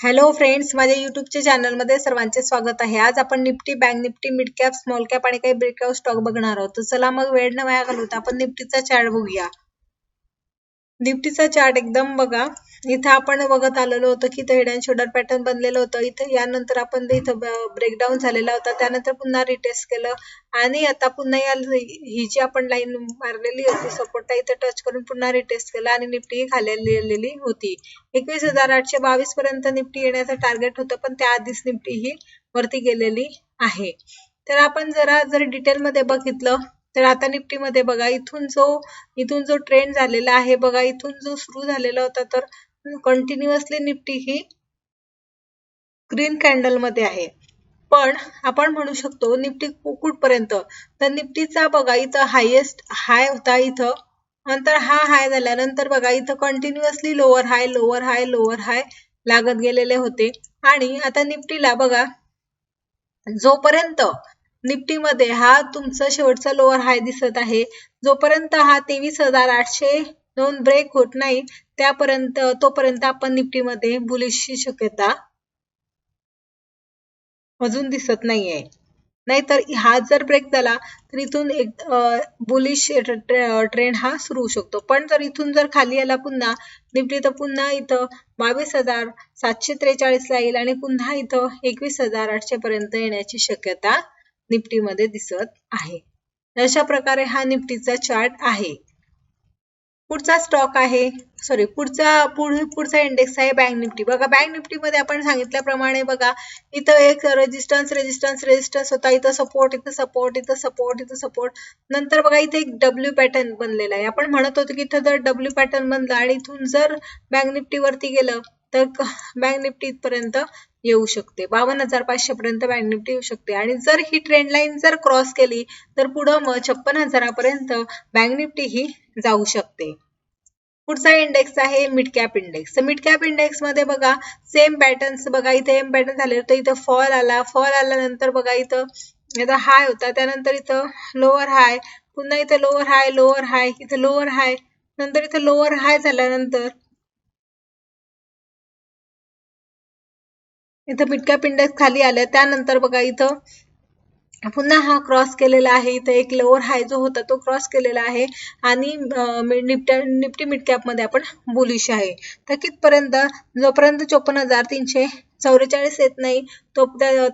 Hello friends माझ्या युट्यूबच्या चॅनलमध्ये सर्वांचे स्वागत आहे. आज आपण Nifty bank Nifty mid cap small cap आणि काही ब्रेकआउट स्टॉक बघणार आहोत. तर चला मग वेळ न वाया घालवता आपण निफ्टीचा चार्ट बघूया. निफ्टीचा चार्ट एकदम बघा. इथं आपण बघत आलेलो होतो की इथं हेड अँड शोल्डर पॅटर्न बनलेलं होतं. इथं यानंतर आपण इथं ब्रेकडाऊन झालेला होता त्यानंतर पुन्हा रिटेस्ट केलं. आणि आता पुन्हा या ही जी आपण लाईन मारलेली होती सपोर्ट इथं टच करून पुन्हा रिटेस्ट केलं आणि निफ्टी ही खाली होती. एकवीस हजार आठशे बावीस पर्यंत निफ्टी येण्याचं टार्गेट होतं पण त्याआधीच निफ्टी ही वरती गेलेली आहे. तर आपण जरा जर डिटेलमध्ये बघितलं तर आता निफ्टीमध्ये बघा इथून जो इथून जो ट्रेंड झालेला आहे बघा इथून जो सुरू झालेला होता तर कंटिन्युअसली निफ्टी ही ग्रीन कॅन्डलमध्ये आहे. पण आपण म्हणू शकतो निफ्टी कुठपर्यंत तर निफ्टीचा बघा इथं हायेस्ट हाय होता इथं. नंतर हा हाय झाल्यानंतर बघा इथं continuously lower high lower high lower high लागत गेलेले होते. आणि आता निफ्टीला बघा जोपर्यंत निफ्टीमध्ये हा तुमचा शेवटचा लोअर हाय दिसत आहे जोपर्यंत हा तेवीस हजार आठशे दोन ब्रेक होत नाही त्यापर्यंत तोपर्यंत आपण निफ्टीमध्ये बुलिशची शक्यता अजून दिसत नाहीये. नाहीतर हा जर ब्रेक झाला तर इथून एक बुलिश ट्रेंड हा सुरू होऊ शकतो. पण जर इथून जर खाली आला पुन्हा निफ्टी तर पुन्हा इथं बावीस हजार सातशे त्रेचाळीस ला येईल आणि पुन्हा इथं एकवीस हजार आठशे पर्यंत येण्याची शक्यता निफ्टीमध्ये दिसत आहे. अशा प्रकारे हा निफ्टीचा चार्ट आहे. पुढचा स्टॉक आहे. सॉरी पुढचा पुढचा इंडेक्स आहे बँक निफ्टी बघा बँक निफ्टी मध्ये आपण सांगितल्याप्रमाणे बघा इथं एक रेजिस्टन्स रेजिस्टन्स रेजिस्टन्स होता. इथं सपोर्ट इथं सपोर्ट इथं सपोर्ट इथं सपोर्ट नंतर बघा इथे एक डब्ल्यू पॅटर्न बनलेला आहे. आपण म्हणत होतो की इथं जर डब्ल्यू पॅटर्न बनला आणि इथून जर बँक निफ्टी वरती गेलं तर बँक निफ्टी इथपर्यंत येऊ शकते. बावन्न हजार पाचशे पर्यंत बँक निफ्टी येऊ शकते. आणि जर ही ट्रेंड लाईन जर क्रॉस केली तर पुढं मग छप्पन हजारापर्यंत बँक निफ्टी ही जाऊ शकते. पुढचा इंडेक्स आहे मिड कॅप इंडेक्स तर मिड कॅप इंडेक्समध्ये बघा सेम पॅटर्न्स बघा इथे एम पॅटर्न झाले तर इथं फॉल आला. फॉल आल्यानंतर बघा इथं इथं हाय होता. त्यानंतर इथं लोअर हाय पुन्हा इथं लोअर हाय लोअर हाय इथं लोअर हाय नंतर इथं लोअर हाय झाल्यानंतर इथं मिड कॅप इंडेक्स खाली आलं त्यानंतर बघा इथं पुन्हा हा क्रॉस केलेला आहे. इथं एक लोअर हाय जो होता तो क्रॉस केलेला आहे. आणि निफ्टी निफ्टी मिड कॅपमध्ये आपण बुलिश आहे. तर कितपर्यंत? जोपर्यंत चोपन्न हजार तीनशे चौवेचाळीस येत नाही तो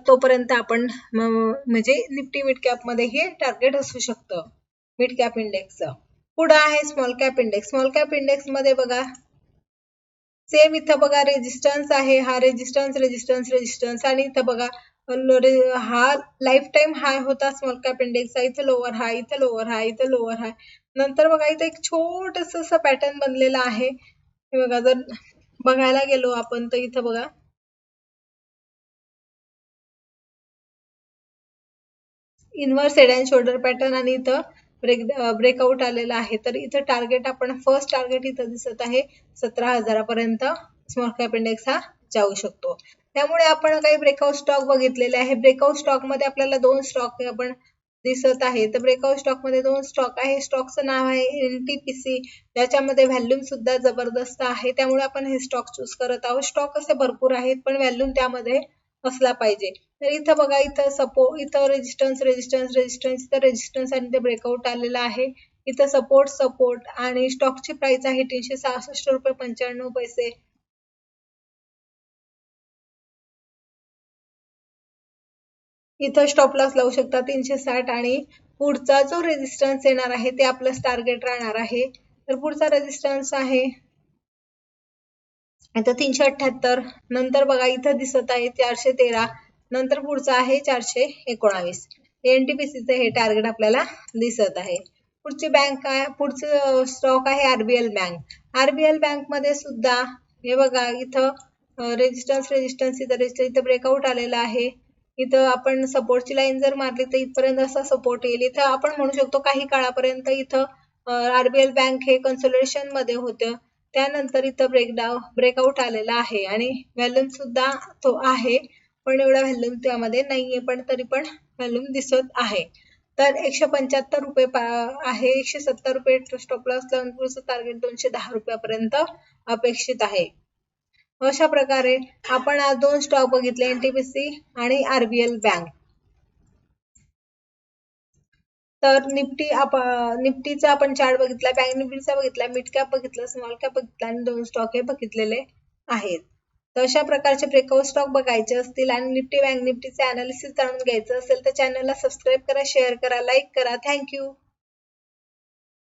तोपर्यंत आपण म्हणजे निफ्टी मिड कॅपमध्ये हे टार्गेट असू शकतं. मिड कॅप इंडेक्सचं पुढं आहे small cap index small cap इंडेक्समध्ये बघा सेम इथं बघा रेजिस्टन्स आहे. हा रेजिस्टन्स रेजिस्टन्स रेजिस्टन्स आणि इथं बघा हा लाईफ टाइम हाय होता स्मॉल कॅप इंडेक्सचा इथं लोअर हाय इथं लोअर हाय इथं लोअर हाय नंतर बघा इथं एक छोटस असं पॅटर्न बनलेलं आहे. हे बघा जर बघायला गेलो आपण तर इथं बघा. Inverse head and shoulder pattern आणि इथं ब्रेक ब्रेकआउट आलेला आहे. तर इथं टार्गेट आपण फर्स्ट टार्गेट इथं दिसत आहे सतरा हजारापर्यंत स्मॉल कॅप इंडेक्स हा जाऊ शकतो. त्यामुळे आपण काही ब्रेकआउट स्टॉक बघितलेले आहे. ब्रेकआउट स्टॉकमध्ये आपल्याला दोन स्टॉक आपण दिसत आहे. तर ब्रेकआउट स्टॉकमध्ये दोन स्टॉक आहे. स्टॉकचं नाव आहे एनटीपीसी ज्याच्यामध्ये व्हॅल्यूम सुद्धा जबरदस्त आहे. त्यामुळे आपण हे स्टॉक चूज करत आहोत. स्टॉक असे भरपूर आहेत पण व्हॅल्यूम त्यामध्ये असला पाहिजे. तर इथं बघा इथं सपो इथं रेजिस्टन्स रेजिस्टन्स रेजिस्टन्स इथं रेजिस्टन्स आणि ते ब्रेकआउट आलेलं आहे. इथं सपोर्ट सपोर्ट आणि स्टॉकची प्राइस आहे तीनशे सहासष्ट रुपये पंच्याण्णव पैसे. इथं स्टॉप लॉस लावू शकता तीनशे साठ आणि पुढचा जो रेजिस्टन्स येणार आहे ते आपलं टार्गेट राहणार आहे. तर पुढचा रेजिस्टन्स आहे आता तीनशे अठ्ठ्याहत्तर नंतर बघा इथं दिसत आहे चारशे तेरा नंतर पुढचं आहे चारशे एकोणावीस. एनटीपीसीचं हे टार्गेट आपल्याला दिसत आहे. पुढची बँक आहे पुढचं स्टॉक आहे आरबीएल बँक आरबीएल बँकमध्ये सुद्धा हे बघा इथं रेजिस्टन्स रेजिस्टन्स इथं रेजिस्टन्स इथं ब्रेकआउट आलेला आहे. इथं आपण सपोर्टची लाईन जर मारली तर इथपर्यंत असा सपोर्ट येईल. इथं आपण म्हणू शकतो काही काळापर्यंत इथं आरबीएल बँक हे कन्सोलेशनमध्ये होतं. त्यानंतर इथं ब्रेकडाऊन ब्रेकआउट आलेला आहे आणि व्हॅल्यूम सुद्धा तो आहे. पण एवढा व्हॅल्यूम त्यामध्ये नाहीये पण तरी पण व्हॅल्यूम दिसत आहे. तर एकशे पंच्याहत्तर रुपये आहे. एकशे सत्तर रुपये स्टॉप लॉस लावून पुढचं टार्गेट दोनशे दहा रुपयापर्यंत अपेक्षित आहे. अशा प्रकारे आपण आज दोन स्टॉक बघितले एनटीपीसी आणि आरबीएल बँक तर निफ्टी आप निफ्टीचा आपण चार्ट बघितला बँक निफ्टीचा बघितला मिड कॅप बघितला स्मॉल कॅप बघितला आणि दोन स्टॉक हे बघितलेले आहेत. तर अशा प्रकारचे ब्रेकआउट स्टॉक बघायचे असतील आणि निफ्टी बँक निफ्टीचे अनालिसिस जाणून घ्यायचं असेल तर चॅनलला सबस्क्राईब करा शेअर करा लाईक करा. थँक्यू